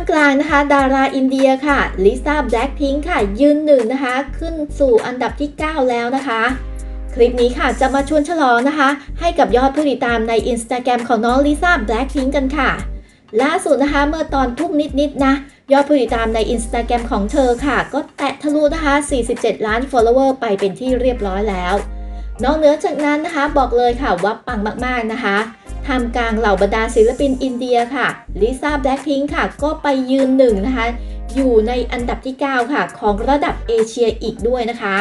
ามกลางนะคะ ดาราอินเดียค่ะลิซ่าแบล็คพิงค์ค่ะ ยืนหนึ่งนะคะ ขึ้นสู่อันดับที่ 9 แล้วนะคะ คลิปนี้ค่ะจะมาชวนฉลองนะคะ ให้กับยอดผู้ติดตามใน Instagram ของน้องลิซ่าแบล็คพิงค์กันค่ะ ล่าสุดนะคะเมื่อตอนทุ่มนิดๆนะยอดผู้ติดตามใน Instagram ของเธอค่ะ ก็แตะทะลุนะคะ 47 ล้าน follower ไปเป็นที่เรียบร้อยแล้ว นอกเหนือจากนั้นนะคะ บอกเลยค่ะว่าปังมากๆนะคะ ทำกลางเหล่าบรรดาศิลปินอินเดียค่ะลิซ่าแบล็คพิงค์ค่ะ ก็ไปยืนหนึ่งนะคะ อยู่ในอันดับที่ 9 ค่ะ ของระดับเอเชียอีกด้วยนะคะ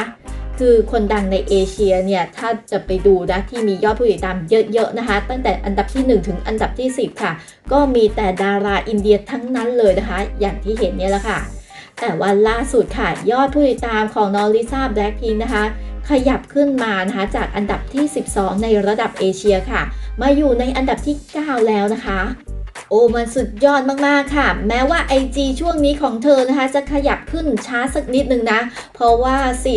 คือคนดังในเอเชียเนี่ย ถ้าจะไปดูนะ ที่มียอดผู้ติดตามเยอะ ๆ นะคะ ตั้งแต่อันดับที่ 1 ถึงอันดับที่ 10 ค่ะ ก็มีแต่ดาราอินเดียทั้งนั้นเลยนะคะ อย่างที่เห็นเนี่ยแหละค่ะ แต่ว่าล่าสุดค่ะ ยอดผู้ติดตามของน้องลิซ่าแบล็คพิงค์นะคะขยับขึ้นมานะคะจากอันดับที่ 12 ในระดับเอเชียค่ะ มาอยู่ในอันดับที่ 9 แล้วนะคะ โอ้มันสุดยอดมากๆค่ะ แม้ว่า IG ช่วงนี้ของเธอนะคะ จะขยับขึ้นช้าสักนิดนึงนะ เพราะว่า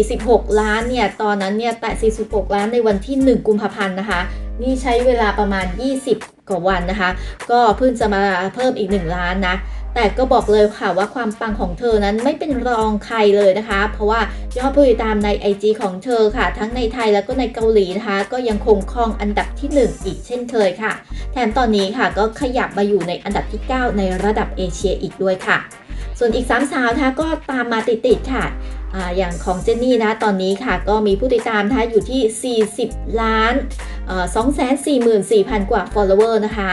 46 ล้านเนี่ย ตอนนั้นเนี่ยแต่ 46 ล้านในวันที่ 1 กุมภาพันธ์นะคะ นี่ใช้เวลาประมาณ 20 กว่าวันนะคะ ก็เพิ่งจะมาเพิ่มอีก 1 ล้านนะ แต่ก็บอกเลยค่ะว่าความปังของเธอนั้นไม่เป็นรองใครเลยนะคะ เพราะว่ายอดผู้ติดตามใน IG ของเธอค่ะ ทั้งในไทยแล้วก็ในเกาหลีนะคะ ก็ยังคงครองอันดับที่ 1 อีกเช่นเคยค่ะ แถมตอนนี้ค่ะก็ขยับมาอยู่ในอันดับที่ 9 ในระดับเอเชียอีกด้วยค่ะ ส่วนอีก3สาวนะคะก็ตามมาติดๆค่ะอย่างของเจนนี่นะตอนนี้ค่ะก็มีผู้ติดตามนะคะอยู่ที่ 40 ล้าน244,000 กว่า follower นะคะ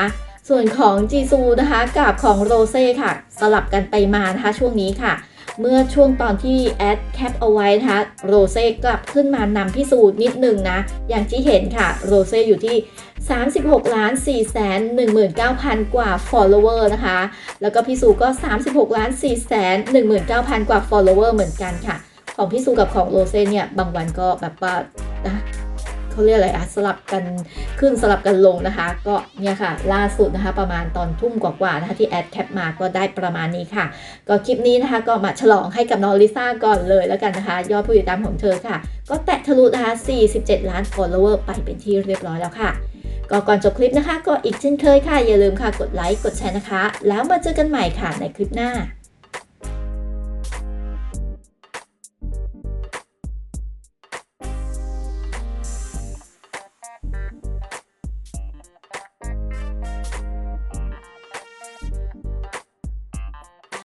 ส่วนของจีซูนะคะกับของโรเซ่ค่ะ สลับกันไปมานะคะช่วงนี้ค่ะ เมื่อช่วงตอนที่แอดแคปเอาไว้นะคะโรเซ่กลับขึ้นมานำพิสูจน์นิดหนึ่งนะ อย่างที่เห็นค่ะโรเซ่อยู่ที่ 36ล้าน4แสน19,000 กว่า follower นะคะ แล้วก็พี่สูก็ 36ล้าน4แสน19,000 กว่า follower เหมือนกันค่ะ ของพี่สูกับของโรเซ่เนี่ยบางวันก็แบบว่านะ เขาเรียกอะไรอะสลับกันขึ้นสลับกันลงนะคะ ก็เนี่ยค่ะ ล่าสุดนะคะประมาณตอนทุ่มกว่าๆนะคะที่แอดแคปมาก็ได้ประมาณนี้ค่ะ ก็คลิปนี้นะคะก็มาฉลองให้กับน้องลิซ่าก่อนเลยแล้วกันนะคะ ยอดผู้ติดตามของเธอค่ะ ก็แตะทะลุนะคะ 47 ล้าน follower ไปเป็นที่เรียบร้อยแล้วค่ะก็ก่อนจบคลิปนะคะ ก็อีกเช่นเคยค่ะ อย่าลืมค่ะกดไลค์กดแชร์นะคะ แล้วมาเจอกันใหม่ค่ะในคลิปหน้า